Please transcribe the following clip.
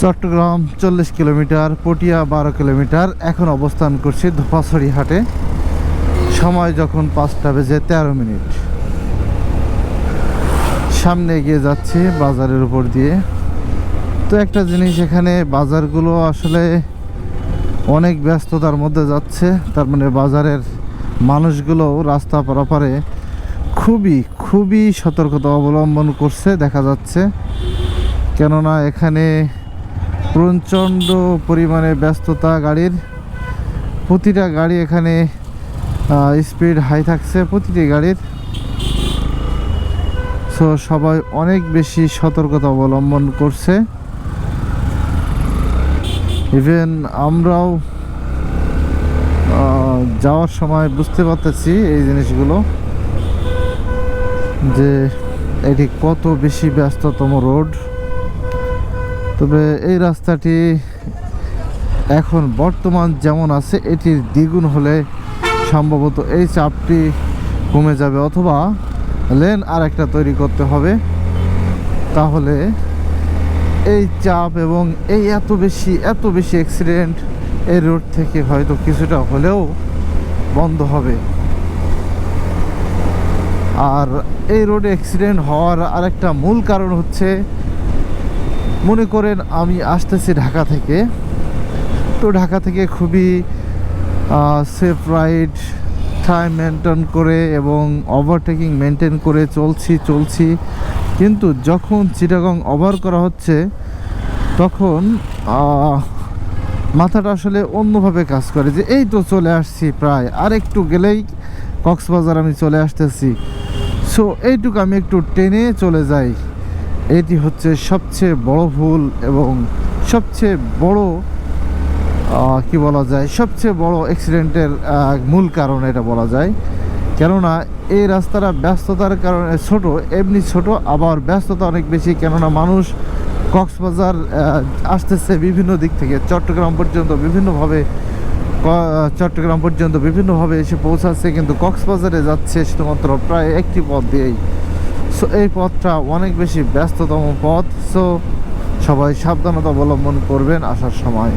চট্টগ্রাম চল্লিশ কিলোমিটার, পটিয়া বারো কিলোমিটার। এখন অবস্থান করছি ধোপাছড়ি হাটে। সময় যখন পাঁচটা বেজে তেরো মিনিট। সামনে এগিয়ে যাচ্ছি বাজারের উপর দিয়ে। তো একটা জিনিস এখানে, বাজারগুলো আসলে অনেক ব্যস্ততার মধ্যে যাচ্ছে। তার মানে বাজারের মানুষগুলো রাস্তা পারাপারে খুবই খুবই সতর্কতা অবলম্বন করছে, দেখা যাচ্ছে। কেননা এখানে প্রচণ্ড পরিমাণে ব্যস্ততা গাড়ির। প্রতিটা গাড়ি এখানে স্পিড হাই থাকছে প্রতিটি গাড়ির। সো সবাই অনেক বেশি সতর্কতা অবলম্বন করছে। ইভেন আমরাও যাওয়ার সময় বুঝতে পারতেছি এই জিনিসগুলো, যে এটি কত বেশি ব্যস্ততম রোড। তবে এই রাস্তাটি এখন বর্তমান যেমন আছে, এটির দ্বিগুণ হলে সম্ভবত এই চাপটি কমে যাবে অথবা লেন আর একটা তৈরি করতে হবে। তাহলে এই চাপ এবং এই এত বেশি এত বেশি অ্যাক্সিডেন্ট এই রোড থেকে হয়তো কিছুটা হলেও বন্ধ হবে। আর এই রোডে অ্যাক্সিডেন্ট হওয়ার আরেকটা মূল কারণ হচ্ছে মনে করেন আমি আসতেছি ঢাকা থেকে। তো ঢাকা থেকে খুবই সেফ রাইড টাইম মেনটেন করে এবং ওভারটেকিং মেনটেন করে চলছি চলছি। কিন্তু যখন চিটাগং ওভার করা হচ্ছে, তখন মাথাটা আসলে অন্যভাবে কাজ করে যে এই তো চলে আসছি প্রায়। আর একটু গেলেই কক্সবাজার আমি চলে আসতেছি। সো এইটুকু আমি একটু টেনে চলে যাই। এটি হচ্ছে সবচেয়ে বড় ভুল এবং সবচেয়ে বড় কি বলা যায়, সবচেয়ে বড় অ্যাক্সিডেন্টের মূল কারণ এটা বলা যায়। কেননা এই রাস্তাটা ব্যস্ততার কারণে ছোট, এমনি ছোট, আবার ব্যস্ততা অনেক বেশি। কেননা মানুষ কক্সবাজার আসতেছে বিভিন্ন দিক থেকে, চট্টগ্রাম পর্যন্ত বিভিন্নভাবে চট্টগ্রাম পর্যন্ত বিভিন্নভাবে এসে পৌঁছাচ্ছে, কিন্তু কক্সবাজারে যাচ্ছে শুধুমাত্র প্রায় একটি পথ দিয়েই। সো এই পথটা অনেক বেশি ব্যস্ততম পথ সো সবাই সাবধানতা অবলম্বন করবেন আসার সময়।